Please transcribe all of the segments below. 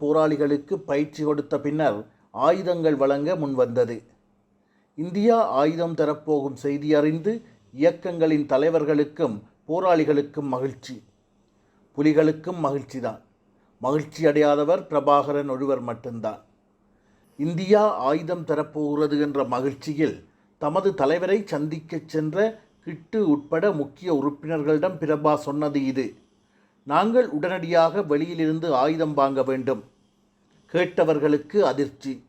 போராளிகளுக்கு பயிற்சி கொடுத்த பின்னர் ஆயுதங்கள் வழங்க முன்வந்தது. இந்தியா ஆயுதம் தரப்போகும் செய்தி அறிந்து இயக்கங்களின் தலைவர்களுக்கும் போராளிகளுக்கும் மகிழ்ச்சி. புலிகளுக்கும் மகிழ்ச்சிதான். மகிழ்ச்சி அடையாதவர் பிரபாகரன் ஒருவர் மட்டும்தான். இந்தியா ஆயுதம் தரப்போகிறது என்ற மகிழ்ச்சியில் தமது தலைவரை சந்திக்கச் சென்ற கிட்டு உட்பட முக்கிய உறுப்பினர்களிடம் பிரபா சொன்னது இது. நாங்கள் உடனடியாக வெளியிலிருந்து ஆயுதம் வாங்க வேண்டும். கேட்டவர்களுக்கு அதிர்ச்சி.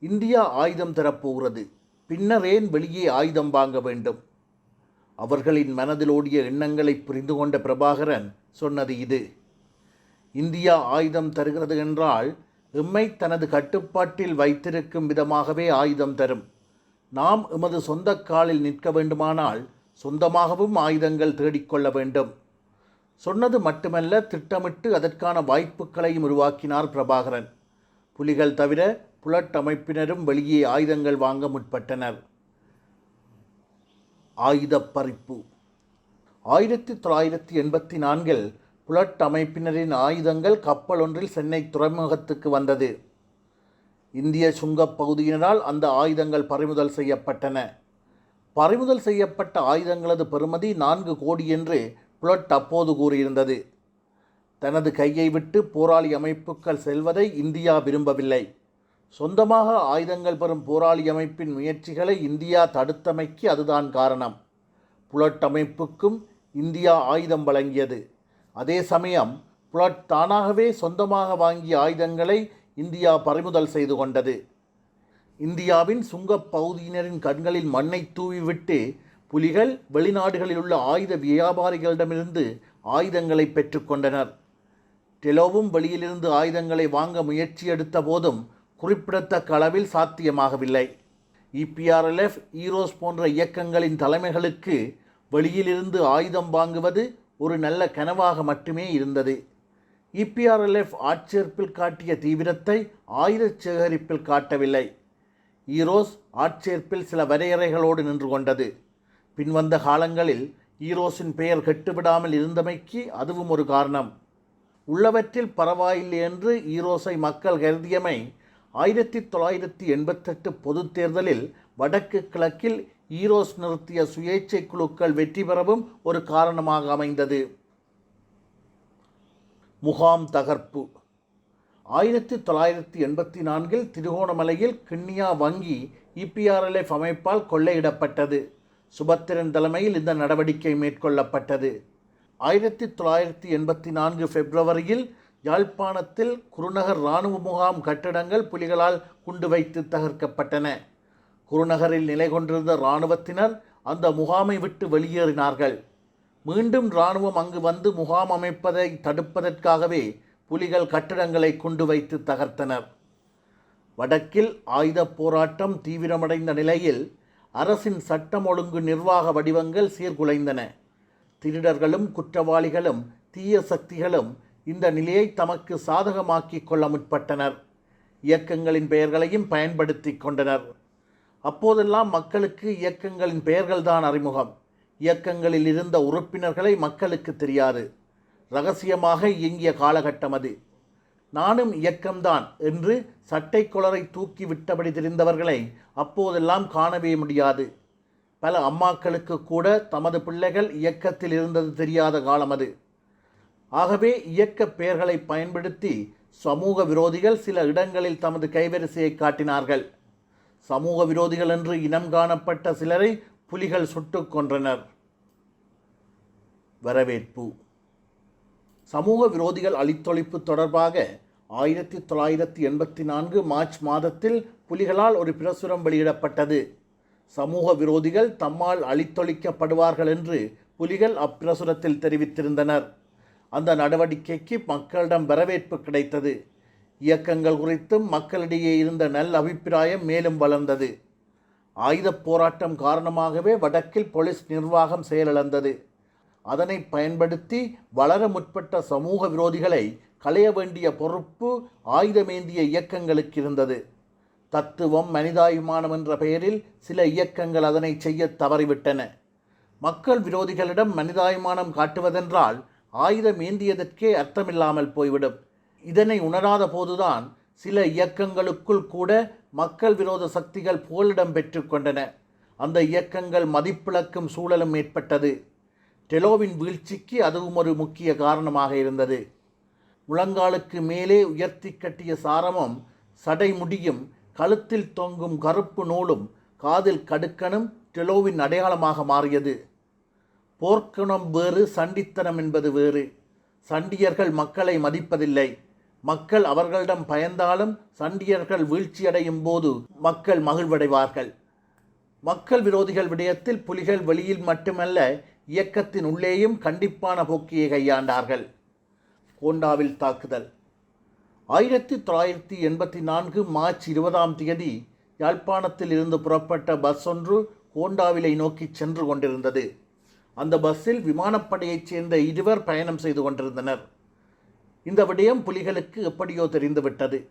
இந்தியா ஆயுதம் தரப்போகிறது. பின்னரேன் வெளியே ஆயுதம் வாங்க வேண்டும். அவர்களின் மனதில் ஓடிய எண்ணங்களை புரிந்து கொண்ட பிரபாகரன் சொன்னது இது. இந்தியா ஆயுதம் தருகிறது என்றால் எம்மை தனது கட்டுப்பாட்டில் வைத்திருக்கும் விதமாகவே ஆயுதம் தரும். நாம் எமது சொந்த காலில் நிற்க வேண்டுமானால் சொந்தமாகவும் ஆயுதங்கள் தேடிக்கொள்ள வேண்டும். சொன்னது மட்டுமல்ல திட்டமிட்டு அதற்கான வாய்ப்புகளையும் உருவாக்கினார் பிரபாகரன். புலிகள் தவிர புலட்டமைப்பினரும் வெளியே ஆயுதங்கள் வாங்க முற்பட்டனர். ஆயுதப் பறிப்பு ஆயிரத்தி தொள்ளாயிரத்தி எண்பத்தி நான்கில் புலட் அமைப்பினரின் ஆயுதங்கள் கப்பல் ஒன்றில் சென்னை துறைமுகத்துக்கு வந்தது. இந்திய சுங்கப் பகுதியினரால் அந்த ஆயுதங்கள் பறிமுதல் செய்யப்பட்டன. பறிமுதல் செய்யப்பட்ட ஆயுதங்களது பெறுமதி நான்கு கோடி என்று புலட் அப்போது கூறியிருந்தது. தனது கையை விட்டு போராளி அமைப்புகள் செல்வதை இந்தியா விரும்பவில்லை. சொந்தமாக ஆயுதங்கள் பெறும் போராளி அமைப்பின் முயற்சிகளை இந்தியா தடுத்தமைக்கு அதுதான் காரணம். புலட் அமைப்புக்கும் இந்தியா ஆயுதம் வழங்கியது. அதே சமயம் புலட் தானாகவே சொந்தமாக வாங்கிய ஆயுதங்களை இந்தியா பறிமுதல் செய்து கொண்டது. இந்தியாவின் சுங்கப் பகுதியினரின் கண்களில் மண்ணை தூவிவிட்டு புலிகள் வெளிநாடுகளில் உள்ள ஆயுத வியாபாரிகளிடமிருந்து ஆயுதங்களை பெற்றுக்கொண்டனர். டெலோவும் வெளியிலிருந்து ஆயுதங்களை வாங்க முயற்சி எடுத்த போதும் குறிப்பிடத்தக்க அளவில் சாத்தியமாகவில்லை. இபிஆர்எல்எஃப் ஈரோஸ் போன்ற இயக்கங்களின் தலைமைகளுக்கு வெளியிலிருந்து ஆயுதம் வாங்குவது ஒரு நல்ல கனவாக மட்டுமே இருந்தது. இபிஆர்எல்எஃப் ஆட்சேர்ப்பில் காட்டிய தீவிரத்தை ஆயுத சேகரிப்பில் காட்டவில்லை. ஈரோஸ் ஆட்சேர்ப்பில் சில வரையறைகளோடு நின்று கொண்டது. பின்வந்த காலங்களில் ஈரோஸின் பெயர் கெட்டுவிடாமல் இருந்தமைக்கு அதுவும் ஒரு காரணம். உள்ளவற்றில் பரவாயில்லை என்று ஈரோஸை மக்கள் கருதியமை ஆயிரத்தி தொள்ளாயிரத்தி எண்பத்தெட்டு பொதுத் தேர்தலில் வடக்கு கிழக்கில் ஈரோஸ் நிறுத்திய சுயேட்சை குழுக்கள் வெற்றி பெறவும் ஒரு காரணமாக அமைந்தது. முகாம் தகர்ப்பு. ஆயிரத்தி தொள்ளாயிரத்தி எண்பத்தி நான்கில் திருகோணமலையில் கிண்ணியா வங்கி இபிஆர்எல்எஃப் அமைப்பால் கொள்ளையிடப்பட்டது. சுபத்திரன் தலைமையில் இந்த நடவடிக்கை மேற்கொள்ளப்பட்டது. ஆயிரத்தி தொள்ளாயிரத்தி எண்பத்தி நான்கு பிப்ரவரியில் யாழ்ப்பாணத்தில் குருநகர் இராணுவ முகாம் கட்டிடங்கள் புலிகளால் குண்டு வைத்து தகர்க்கப்பட்டன. குருநகரில் நிலை கொண்டிருந்த இராணுவத்தினர் அந்த முகாமை விட்டு வெளியேறினார்கள். மீண்டும் இராணுவம் அங்கு வந்து முகாம் அமைப்பதை தடுப்பதற்காகவே புலிகள் கட்டிடங்களை குண்டு வைத்து தகர்த்தனர். வடக்கில் ஆயுதப் போராட்டம் தீவிரமடைந்த நிலையில் அரசின் சட்டம் ஒழுங்கு நிர்வாக வடிவங்கள் சீர்குலைந்தன. திருடர்களும் குற்றவாளிகளும் தீய சக்திகளும் இந்த நிலையை தமக்கு சாதகமாக்கிக் கொள்ள முற்பட்டனர். இயக்கங்களின் பெயர்களையும் பயன்படுத்தி கொண்டனர். அப்போதெல்லாம் மக்களுக்கு இயக்கங்களின் பெயர்கள்தான் அறிமுகம். இயக்கங்களில் இருந்த உறுப்பினர்களை மக்களுக்கு தெரியாது. ரகசியமாக இயங்கிய காலகட்டம் அது. நானும் இயக்கம்தான் என்று சட்டை குளரை தூக்கி விட்டபடி தெரிந்தவர்களை அப்போதெல்லாம் காணவே முடியாது. பல அம்மாக்களுக்கு கூட தமது பிள்ளைகள் இயக்கத்தில் இருந்தது தெரியாத காலம் அது. ஆகவே இயக்க பெயர்களை பயன்படுத்தி சமூக விரோதிகள் சில இடங்களில் தமது கைவரிசையை காட்டினார்கள். சமூக விரோதிகள் என்று இனம் காணப்பட்ட சிலரை புலிகள் சுட்டுக் கொன்றனர். வரவேற்பு. சமூக விரோதிகள் அழித்தொழிப்பு தொடர்பாக ஆயிரத்தி தொள்ளாயிரத்தி எண்பத்தி நான்கு மார்ச் மாதத்தில் புலிகளால் ஒரு பிரசுரம் வெளியிடப்பட்டது. சமூக விரோதிகள் தம்மால் அழித்தொழிக்கப்படுவார்கள் என்று புலிகள் அப்பிரசுரத்தில் தெரிவித்திருந்தனர். அந்த நடவடிக்கைக்கு மக்களிடம் வரவேற்பு கிடைத்தது. இயக்கங்கள் குறித்தும் மக்களிடையே இருந்த நல் அபிப்பிராயம் மேலும் வளர்ந்தது. ஆயுதப் போராட்டம் காரணமாகவே வடக்கில் போலீஸ் நிர்வாகம் செயலிழந்தது. அதனை பயன்படுத்தி வளர முற்பட்ட சமூக விரோதிகளை களைய வேண்டிய பொறுப்பு ஆயுதமேந்திய இயக்கங்களுக்கு இருந்தது. தத்துவம் மனிதாயுமானம் என்ற பெயரில் சில இயக்கங்கள் அதனை செய்ய தவறிவிட்டன. மக்கள் விரோதிகளிடம் மனிதாயுமானம் காட்டுவதென்றால் ஆயுதம் ஏந்தியதற்கே அர்த்தமில்லாமல் போய்விடும். இதனை உணராத போதுதான் சில இயக்கங்களுக்குள் கூட மக்கள் விரோத சக்திகள் புகலிடம் பெற்றுக்கொண்டன அந்த இயக்கங்கள் மதிப்பிழக்கும் சூழலும் ஏற்பட்டது. டெலோவின் வீழ்ச்சிக்கு அதுவும் ஒரு முக்கிய காரணமாக இருந்தது. முழங்காலுக்கு மேலே உயர்த்தி கட்டிய சாரமும் சடைமுடியும் கழுத்தில் தொங்கும் கருப்பு நூலும் காதில் கடுக்கனும் டெலோவின் அடையாளமாக மாறியது. போர்க்குணம் வேறு சண்டித்தனம் என்பது வேறு. சண்டியர்கள் மக்களை மதிப்பதில்லை. மக்கள் அவர்களிடம் பயந்தாலும் சண்டியர்கள் வீழ்ச்சியடையும் போது மக்கள் மகிழ்வடைவார்கள். மக்கள் விரோதிகள் விடயத்தில் புலிகள் வெளியில் மட்டுமல்ல இயக்கத்தின் உள்ளேயும் கண்டிப்பான போக்கியை கையாண்டார்கள். கோண்டாவில் தாக்குதல். ஆயிரத்தி தொள்ளாயிரத்தி எண்பத்தி நான்கு மார்ச் இருபதாம் தேதி யாழ்ப்பாணத்தில் இருந்து புறப்பட்ட பஸ் ஒன்று கோண்டாவிலை நோக்கி சென்று கொண்டிருந்தது. அந்த பஸ்ஸில் விமானப்படையைச் சேர்ந்த இருவர் பயணம் செய்து கொண்டிருந்தனர். இந்த விடயம் புலிகளுக்கு எப்படியோ தெரிந்துவிட்டது.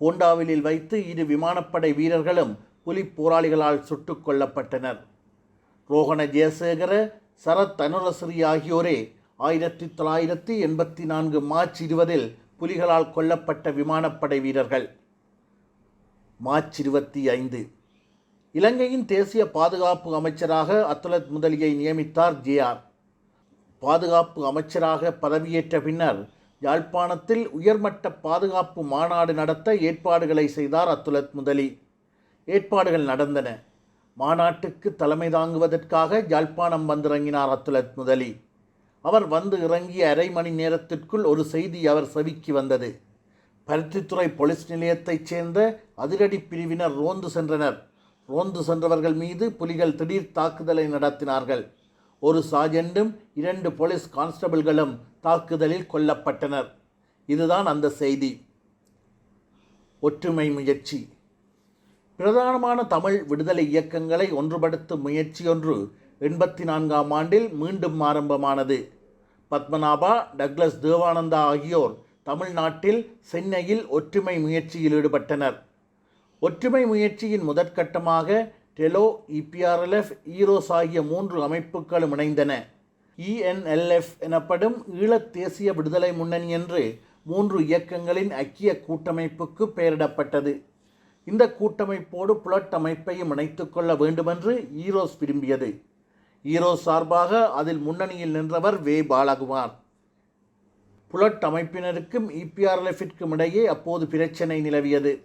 கோண்டாவிலில் வைத்து இரு விமானப்படை வீரர்களும் புலி போராளிகளால் சுட்டுக் கொல்லப்பட்டனர். ரோகண ஜெயசேகர சரத் அனுரஸ்ரீ ஆகியோரே ஆயிரத்தி தொள்ளாயிரத்தி எண்பத்தி நான்கு மார்ச் இருபதில் புலிகளால் கொல்லப்பட்ட விமானப்படை வீரர்கள். மார்ச் இருபத்தி ஐந்து. இலங்கையின் தேசிய பாதுகாப்பு அமைச்சராக அத்துலத் முதலியை நியமித்தார் ஜேஆர் பாதுகாப்பு அமைச்சராக பதவியேற்ற பின்னர் யாழ்ப்பாணத்தில் உயர்மட்ட பாதுகாப்பு மாநாடு நடத்த ஏற்பாடுகளை செய்தார் அத்துலத் முதலி. ஏற்பாடுகள் நடந்தன. மாநாட்டுக்கு தலைமை தாங்குவதற்காக யாழ்ப்பாணம் வந்திறங்கினார் அத்துலத் முதலி. அவர் வந்து இறங்கிய அரை மணி நேரத்திற்குள் ஒரு செய்தி அவர் செவிக்கு வந்தது. பருத்தித்துறை போலீஸ் நிலையத்தைச் சேர்ந்த அதிரடி பிரிவினர் ரோந்து சென்றனர். ரோந்து சென்றவர்கள் மீது புலிகள் திடீர் தாக்குதலை நடத்தினார்கள். ஒரு சார்ஜென்டும் இரண்டு போலீஸ் கான்ஸ்டபிள்களும் தாக்குதலில் கொல்லப்பட்டனர். இதுதான் அந்த செய்தி. ஒற்றுமை முயற்சி. பிரதானமான தமிழ் விடுதலை இயக்கங்களை ஒன்றுபடுத்தும் முயற்சியொன்று எண்பத்தி நான்காம் ஆண்டில் மீண்டும் ஆரம்பமானது. பத்மநாபா டக்ளஸ் தேவானந்தா ஆகியோர் தமிழ்நாட்டில் சென்னையில் ஒற்றுமை முயற்சியில் ஈடுபட்டனர். ஒற்றுமை முயற்சியின் முதற்கட்டமாக டெலோ இபிஆர்எல்எஃப் ஈரோஸ் ஆகிய மூன்று அமைப்புகளும் இணைந்தன. இஎன்எல்எஃப் எனப்படும் ஈழத் தேசிய விடுதலை முன்னணி என்று மூன்று இயக்கங்களின் ஐக்கிய கூட்டமைப்புக்கு பெயரிடப்பட்டது. இந்த கூட்டமைப்போடு புலட் அமைப்பையும் இணைத்துக் கொள்ள வேண்டுமென்று ஈரோஸ் விரும்பியது. ஈரோஸ் சார்பாக அதில் முன்னணியில் நின்றவர் வே. பாலகுமார். புலட் அமைப்பினருக்கும் இபிஆர்எஃபிற்கும் இடையே அப்போது பிரச்சனை நிலவியது.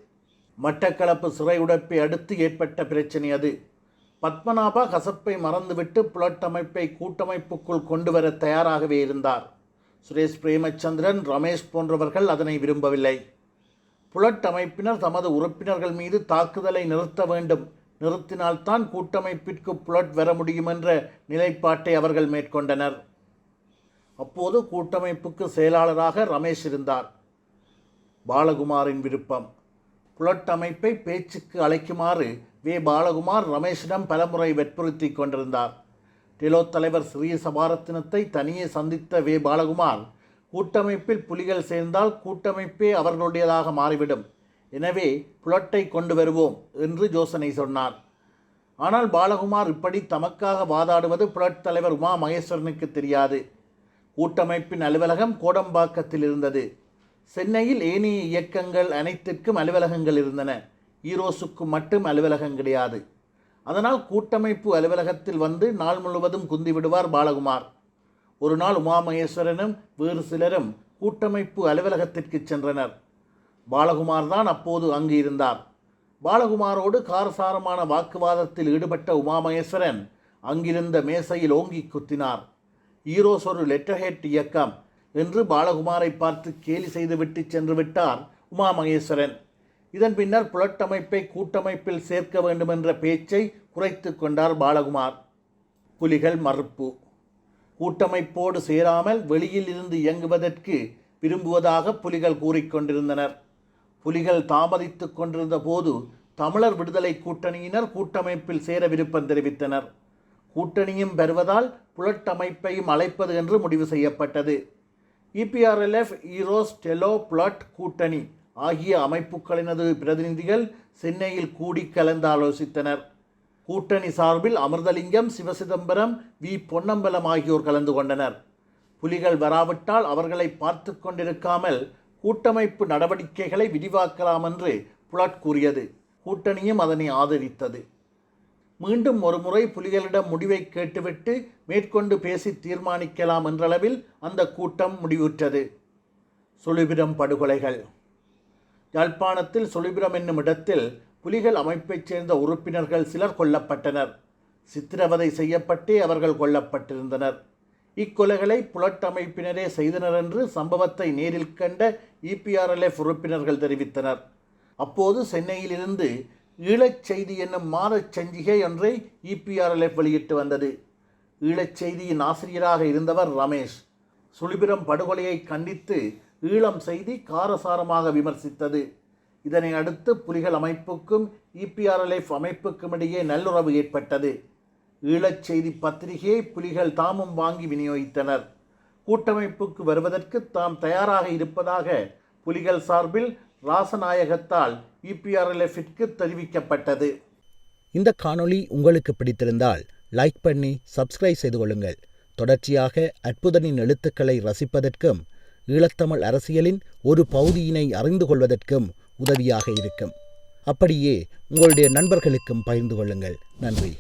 மட்டக்களப்பு சிறை உடைப்பை அடுத்து ஏற்பட்ட பிரச்சனை அது. பத்மநாபா கசப்பை மறந்துவிட்டு புலட் அமைப்பை கூட்டமைப்புக்குள் கொண்டு வர தயாராகவே இருந்தார். சுரேஷ் பிரேமச்சந்திரன் ரமேஷ் போன்றவர்கள் அதனை விரும்பவில்லை. புலட் அமைப்பினர் தமது உறுப்பினர்கள் மீது தாக்குதலை நிறுத்த வேண்டும். நிறுத்தினால்தான் கூட்டமைப்பிற்கு புலட் வர முடியும் என்ற நிலைப்பாட்டை அவர்கள் மேற்கொண்டனர். அப்போது கூட்டமைப்புக்கு செயலாளராக ரமேஷ் இருந்தார். பாலகுமாரின் விருப்பம். புலட் அமைப்பை பேச்சுக்கு அழைக்குமாறு வே. பாலகுமார் ரமேஷிடம் பலமுறை வற்புறுத்தி கொண்டிருந்தார். டெலோ தலைவர் ஸ்ரீ சபாரத்தினத்தை தனியே சந்தித்த வே. பாலகுமார் கூட்டமைப்பில் புலிகள் சேர்ந்தால் கூட்டமைப்பே அவர்களுடையதாக மாறிவிடும். எனவே புலட்டை கொண்டு வருவோம் என்று யோசனை சொன்னார். ஆனால் பாலகுமார் இப்படி தமக்காக வாதாடுவது புலட் தலைவர் உமா மகேஸ்வரனுக்கு தெரியாது. கூட்டமைப்பின் அலுவலகம் கோடம்பாக்கத்தில் இருந்தது. சென்னையில் ஏனைய இயக்கங்கள் அனைத்திற்கும் அலுவலகங்கள் இருந்தன. ஈரோஸுக்கு மட்டும் அலுவலகம் கிடையாது. அதனால் கூட்டமைப்பு அலுவலகத்தில் வந்து நாள் முழுவதும் குந்திவிடுவார் பாலகுமார். ஒரு நாள் உமாமகேஸ்வரனும் வேறு சிலரும் கூட்டமைப்பு அலுவலகத்திற்கு சென்றனர். பாலகுமார் தான் அப்போது அங்கு இருந்தார். பாலகுமாரோடு காரசாரமான வாக்குவாதத்தில் ஈடுபட்ட உமாமகேஸ்வரன் அங்கிருந்த மேசையில் ஓங்கி குத்தினார். ஈரோஸ் ஒரு லெட்டர்ஹெட் இயக்கம் என்று பாலகுமாரை பார்த்து கேலி செய்துவிட்டு சென்று விட்டார் உமாமகேஸ்வரன். இதன் பின்னர் புலட்டமைப்பை கூட்டமைப்பில் சேர்க்க வேண்டுமென்ற பேச்சை குறைத்து கொண்டார் பாலகுமார். புலிகள் மறுப்பு. கூட்டமைப்போடு சேராமல் வெளியில் இருந்து இயங்குவதற்கு விரும்புவதாக புலிகள் கூறிக்கொண்டிருந்தனர் புலிகள் தாமதித்து கொண்டிருந்த போது தமிழர் விடுதலை கூட்டணியினர் கூட்டமைப்பில் சேர விருப்பம் தெரிவித்தனர். கூட்டணியும் பெறுவதால் புலட்டமைப்பையும் அழைப்பது என்று முடிவு செய்யப்பட்டது. இபிஆர்எல்எஃப் ஈரோஸ் டெலோ புலட் கூட்டணி ஆகிய அமைப்புகளினது பிரதிநிதிகள் சென்னையில் கூடி கலந்தாலோசித்தனர் கூட்டணி சார்பில் அமிர்தலிங்கம் சிவசிதம்பரம் வி. பொன்னம்பலம் ஆகியோர் கலந்து கொண்டனர். புலிகள் வராவிட்டால் அவர்களை பார்த்து கொண்டிருக்காமல் கூட்டமைப்பு நடவடிக்கைகளை விரிவாக்கலாம் என்று புலட் கூறியது. கூட்டணியும் அதனை ஆதரித்தது. மீண்டும் ஒருமுறை புலிகளிடம் முடிவை கேட்டுவிட்டு மேற்கொண்டு பேசி தீர்மானிக்கலாம் என்றளவில் அந்த கூட்டம் முடிவுற்றது. சுழிபிரம் படுகொலைகள். யாழ்ப்பாணத்தில் சுழிபிரம் என்னும் இடத்தில் புலிகள் அமைப்பைச் சேர்ந்த உறுப்பினர்கள் சிலர் கொல்லப்பட்டனர். சித்திரவதை செய்யப்பட்டே அவர்கள் கொல்லப்பட்டிருந்தனர். இக்கொலைகளை புலட்டமைப்பினரே செய்தனர் என்று சம்பவத்தை நேரில் கண்ட இபிஆர்எல்எஃப் உறுப்பினர்கள் தெரிவித்தனர். அப்போது சென்னையிலிருந்து ஈழச் செய்தி என்னும் மாதச் சஞ்சிகை ஒன்றை இபிஆர்எல்எஃப் வெளியிட்டு வந்தது. ஈழச்செய்தியின் ஆசிரியராக இருந்தவர் ரமேஷ். சுழிபிரம் படுகொலையை கண்டித்து ஈழம் செய்தி காரசாரமாக விமர்சித்தது. இதனை அடுத்து புலிகள் அமைப்புக்கும் இபிஆர்எல்எஃப் அமைப்புக்கும் இடையே நல்லுறவு ஏற்பட்டது. ஈழச் செய்தி பத்திரிகையை புலிகள் தாமும் வாங்கி விநியோகித்தனர். கூட்டமைப்புக்கு வருவதற்கு தாம் தயாராக இருப்பதாக புலிகள் சார்பில் ராசநாயகத்தால் இபிஆர்எல்எஃபிற்கு தெரிவிக்கப்பட்டது. இந்த காணொளி உங்களுக்கு பிடித்திருந்தால் லைக் பண்ணி சப்ஸ்கிரைப் செய்து கொள்ளுங்கள். தொடர்ச்சியாக அற்புதனின் எழுத்துக்களை ரசிப்பதற்கும் ஈழத்தமிழ் அரசியலின் ஒரு பகுதியினை அறிந்து கொள்வதற்கும் உதவியாக இருக்கும். அப்படியே உங்களுடைய நண்பர்களுக்கும் பகிர்ந்து கொள்ளுங்கள். நன்றி.